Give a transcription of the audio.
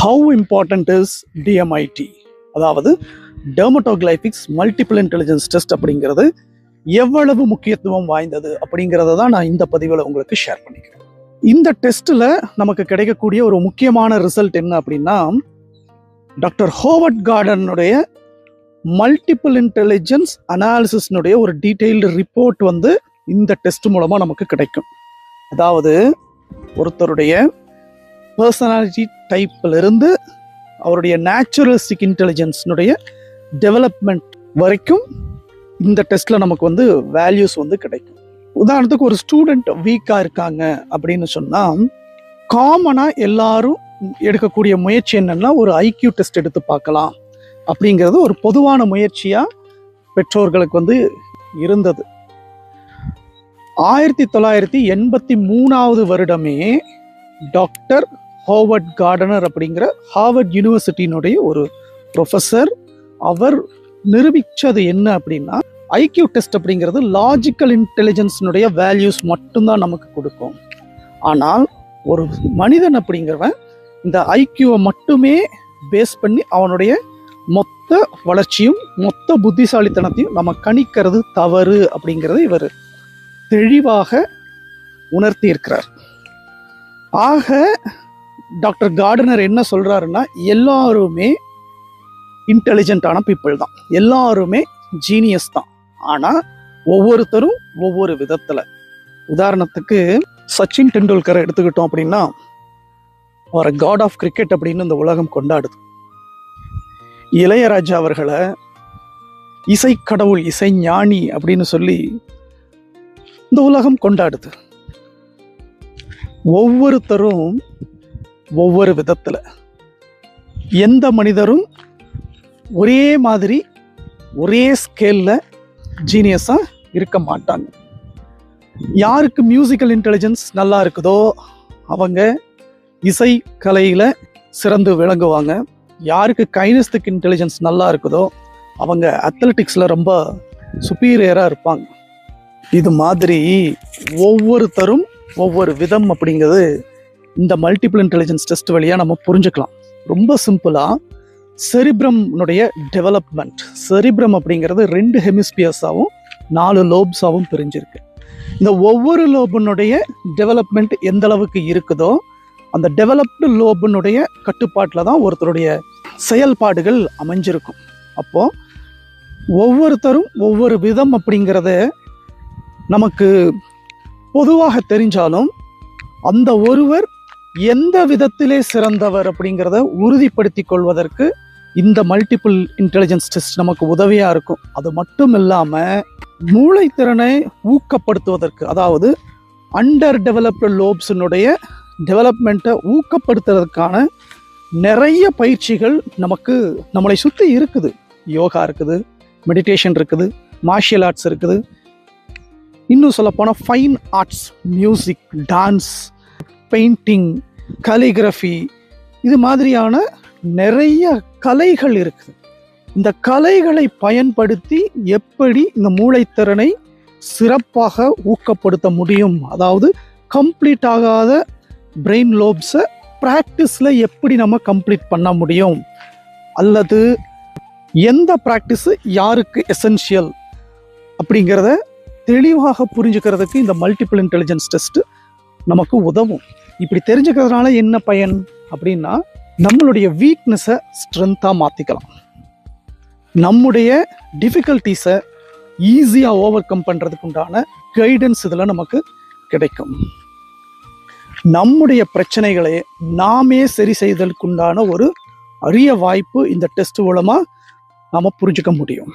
How important is டிஎம்ஐடி அதாவது டெர்மட்டோகிளைபிக்ஸ் multiple intelligence test அப்படிங்கிறது எவ்வளவு முக்கியத்துவம் வாய்ந்தது அப்படிங்கிறத தான் நான் இந்த பதிவில் உங்களுக்கு ஷேர் பண்ணிக்கிறேன். இந்த டெஸ்ட்டில் நமக்கு கிடைக்கக்கூடிய ஒரு முக்கியமான ரிசல்ட் என்ன அப்படின்னா டாக்டர் ஹோவர்ட் கார்டனுடைய மல்டிபிள் இன்டெலிஜென்ஸ் அனாலிசிஸ்னுடைய ஒரு டீட்டெயில்டு ரிப்போர்ட் வந்து இந்த டெஸ்ட் மூலமாக நமக்கு கிடைக்கும். அதாவது ஒருத்தருடைய பர்சனாலிட்டி டைப்பில் இருந்து அவருடைய நேச்சுரலிஸ்டிக் இன்டெலிஜென்ஸ்னுடைய டெவலப்மெண்ட் வரைக்கும் இந்த டெஸ்ட்டில் நமக்கு வந்து வேல்யூஸ் வந்து கிடைக்கும். உதாரணத்துக்கு ஒரு ஸ்டூடெண்ட் வீக்காக இருக்காங்க அப்படின்னு சொன்னால் காமனாக எல்லாரும் எடுக்கக்கூடிய முயற்சி என்னென்னா ஒரு ஐக்யூ டெஸ்ட் எடுத்து பார்க்கலாம். அப்படிங்கிறது ஒரு பொதுவான முயற்சியாக பெற்றோர்களுக்கு வந்து இருந்தது. ஆயிரத்தி தொள்ளாயிரத்தி எண்பத்தி மூணாவது வருடமே டாக்டர் ஹோவர்ட் கார்டனர் அப்படிங்கிற ஹார்வர்ட் யூனிவர்சிட்டியினுடைய ஒரு ப்ரொஃபஸர் அவர் நிரூபித்தது என்ன அப்படின்னா ஐக்கியூ டெஸ்ட் அப்படிங்கிறது லாஜிக்கல் இன்டெலிஜென்ஸினுடைய வேல்யூஸ் மட்டும்தான் நமக்கு கொடுக்கும். ஆனால் ஒரு மனிதன் அப்படிங்கிறவன் இந்த ஐக்யூவை மட்டுமே பேஸ் பண்ணி அவனுடைய மொத்த வளர்ச்சியும் மொத்த புத்திசாலித்தனத்தையும் நம்ம கணிக்கிறது தவறு அப்படிங்கிறத இவர் தெளிவாக உணர்த்தி இருக்கிறார் ஆக டாக்டர் கார்டனர் என்ன சொல்கிறாருன்னா எல்லாருமே இன்டெலிஜென்ட்டான பீப்புள் தான். எல்லாருமே ஜீனியஸ் தான். ஆனால் ஒவ்வொருத்தரும் ஒவ்வொரு விதத்தில். உதாரணத்துக்கு சச்சின் டெண்டுல்கரை எடுத்துக்கிட்டோம் அப்படின்னா அவரை காட் ஆஃப் கிரிக்கெட் அப்படின்னு இந்த உலகம் கொண்டாடுது. இளையராஜா அவர்களை இசைக்கடவுள் இசை ஞானி அப்படின்னு சொல்லி இந்த உலகம் கொண்டாடுது. ஒவ்வொருத்தரும் ஒவ்வொரு விதத்தில். எந்த மனிதரும் ஒரே மாதிரி ஒரே ஸ்கேலில் ஜீனியஸாக இருக்க மாட்டாங்க. யாருக்கு மியூசிக்கல் இன்டெலிஜென்ஸ் நல்லா இருக்குதோ அவங்க இசை கலையில் சிறந்து விளங்குவாங்க. யாருக்கு கைனஸ்திக் இன்டெலிஜென்ஸ் நல்லா இருக்குதோ அவங்க அத்லட்டிக்ஸில் ரொம்ப சுப்பீரியராக இருப்பாங்க. இது மாதிரி ஒவ்வொருத்தரும் ஒவ்வொரு விதம் அப்படிங்கிறது இந்த மல்டிபிள் இன்டெலிஜென்ஸ் டெஸ்ட் வழியாக நம்ம புரிஞ்சுக்கலாம். ரொம்ப சிம்பிளாக செரிப்ரம்னுடைய டெவலப்மெண்ட் செரிப்ரம் அப்படிங்கிறது ரெண்டு ஹெமிஸ்பியர்ஸாகவும் நாலு லோப்ஸாகவும் பிரிஞ்சிருக்கு. இந்த ஒவ்வொரு லோபனுடைய டெவலப்மெண்ட் எந்த அளவுக்கு இருக்குதோ அந்த டெவலப்டு லோபனுடைய கட்டுப்பாட்டில் தான் ஒருத்தருடைய செயல்பாடுகள் அமைஞ்சிருக்கும். அப்போது ஒவ்வொருத்தரும் ஒவ்வொரு விதம் அப்படிங்கிறத நமக்கு பொதுவாக தெரிஞ்சாலும் அந்த ஒருவர் எந்த விதத்திலே சிறந்தவர் அப்படிங்கிறத உறுதிப்படுத்தி கொள்வதற்கு இந்த மல்டிபிள் இன்டெலிஜென்ஸ் டெஸ்ட் நமக்கு உதவியாக இருக்கும். அது மட்டும் இல்லாமல் மூளைத்திறனை ஊக்கப்படுத்துவதற்கு அதாவது அண்டர் டெவலப்டு லோப்ஸினுடைய டெவலப்மெண்ட்டை ஊக்கப்படுத்துறதுக்கான நிறைய பயிற்சிகள் நமக்கு நம்மளை சுற்றி இருக்குது. யோகா இருக்குது மெடிடேஷன் இருக்குது மார்ஷியல் ஆர்ட்ஸ் இருக்குது. இன்னும் சொல்லப்போனால் fine arts music dance painting calligraphy இது மாதிரியான நிறைய கலைகள் இருக்குது. இந்த கலைகளை பயன்படுத்தி எப்படி இந்த மூளைத்திறனை சிறப்பாக ஊக்கப்படுத்த முடியும்? அதாவது கம்ப்ளீட் ஆகாத பிரெயின் லோப்ஸை ப்ராக்டிஸில் எப்படி நம்ம கம்ப்ளீட் பண்ண முடியும்? அல்லது எந்த ப்ராக்டிஸு யாருக்கு எசென்ஷியல் அப்படிங்கிறத தெளிவாக புரிஞ்சுக்கிறதுக்கு இந்த மல்டிபிள் இன்டெலிஜென்ஸ் டெஸ்ட்டு நமக்கு உதவும். இப்படி தெரிஞ்சுக்கிறதுனால என்ன பயன்? அப்படின்னா நம்மளுடைய வீக்னஸை ஸ்ட்ரென்த்தாக மாற்றிக்கலாம் நம்முடைய டிஃபிகல்ட்டிஸை ஈஸியாக ஓவர் கம் பண்ணுறதுக்கு உண்டான கைடன்ஸ் இதில் நமக்கு கிடைக்கும். நம்முடைய பிரச்சனைகளை நாமே சரி செய்தலுக்குண்டான ஒரு அரிய வாய்ப்பு இந்த டெஸ்ட் மூலமாக நாம் புரிஞ்சுக்க முடியும்.